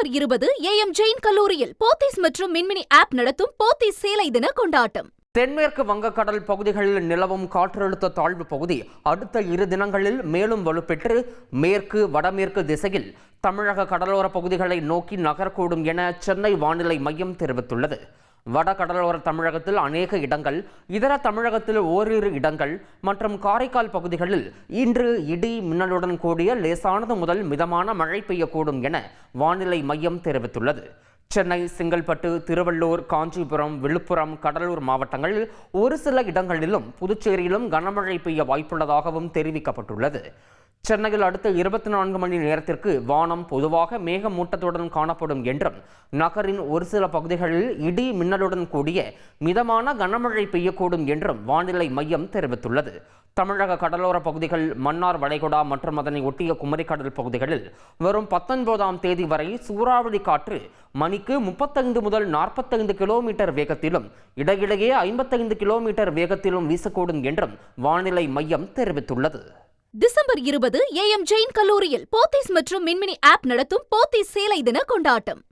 December இருபது AM Jain கல்லூரியில் போத்தீஸ் மற்றும் மின்மினி ஆப் நடத்தும் போத்தீஸ் சேலை தின கொண்டாட்டம். தென்மேற்கு வங்கக்கடல் பகுதிகளில் நிலவும் காற்றழுத்த தாழ்வு பகுதி அடுத்த இரு தினங்களில் மேலும் வலுப்பெற்று மேற்கு வடமேற்கு திசையில் தமிழக கடலோர பகுதிகளை நோக்கி நகரக்கூடும் என சென்னை வானிலை மையம் தெரிவித்துள்ளது. வட கடலோர தமிழகத்தில் அநேக இடங்கள் இதர தமிழகத்தில் ஓரிரு இடங்கள் மற்றும் காரைக்கால் பகுதிகளில் இன்று இடி மின்னலுடன் கூடிய லேசானது முதல் மிதமான மழை பெய்யக்கூடும் என வானிலை மையம் தெரிவித்துள்ளது. சென்னை செங்கல்பட்டு திருவள்ளூர் காஞ்சிபுரம் விழுப்புரம் கடலூர் மாவட்டங்களில் ஒரு சில இடங்களிலும் புதுச்சேரியிலும் கனமழை பெய்ய வாய்ப்புள்ளதாகவும் தெரிவிக்கப்பட்டுள்ளது. சென்னையில் அடுத்த இருபத்தி நான்கு மணி நேரத்திற்கு வானம் பொதுவாக மேகமூட்டத்துடன் காணப்படும் என்றும் நகரின் ஒரு சில பகுதிகளில் இடி மின்னலுடன் கூடிய மிதமான கனமழை பெய்யக்கூடும் என்றும் வானிலை மையம் தெரிவித்துள்ளது. தமிழக கடலோர பகுதிகள் மன்னார் வளைகுடா மற்றும் அதனை ஒட்டிய குமரிக்கடல் பகுதிகளில் வரும் பத்தொன்பதாம் தேதி வரை சூறாவளி காற்று மணிக்கு முப்பத்தைந்து முதல் நாற்பத்தைந்து கிலோமீட்டர் வேகத்திலும் இடையிடையே ஐம்பத்தைந்து கிலோமீட்டர் வேகத்திலும் வீசக்கூடும் என்றும் வானிலை மையம் தெரிவித்துள்ளது. டிசம்பர் இருபது ஏஎம் ஜெயின் கல்லூரியில் போத்தீஸ் மற்றும் மின்மினி ஆப் நடத்தும் போத்தீஸ் சேலை தின கொண்டாட்டம்.